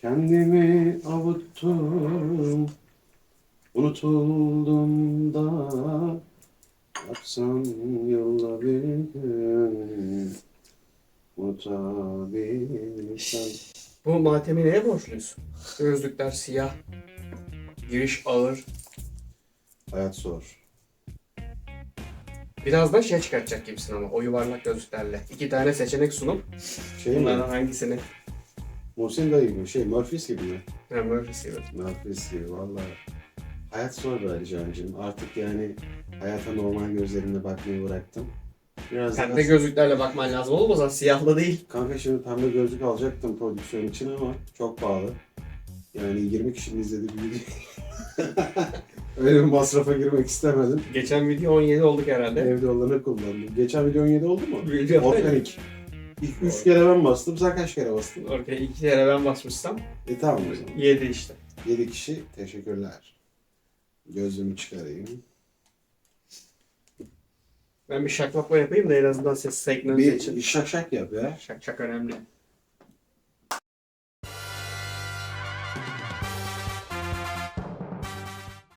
Kendimi avuttum Unutuldum da Yapsam yolla bir gün Unutabilsem Bu matemi neye borçluyuz? Gözlükler siyah. Giriş ağır. Hayat zor Biraz da şey çıkartacak gibisin ama o yuvarlak gözlüklerle. İki tane seçenek sunup Şey mi? bunlardan hangisini? Muhsin dayı gibi şey Murphys gibi mi? Ha Murphy's gibi. Murphys gibi valla Hayat zor Ali Can'cığım Artık yani hayata normal gözlerimle bakmayı bıraktım Biraz Pembe daha- gözlüklerle bakman lazım oğlum o zaman siyahla değil. Kanka şimdi pembe gözlük alacaktım prodüksiyon için ama çok pahalı. Yani 20 kişinin izlediği bir video. Öyle bir masrafa girmek istemedim. Geçen video 17 olduk herhalde. Evde olanı kullandım. Geçen video 17 oldu mu? Video Organik. İlk 3 kere ben bastım. Sen kaç kere bastın? Ortaya iki kere ben basmışsam E tamam o zaman. 7 işte. 7 kişi teşekkürler. Gözlüğümü çıkarayım. Ben bir şaklakla yapayım da en azından ses için. Bir şak şak yap ya. Şak şak önemli.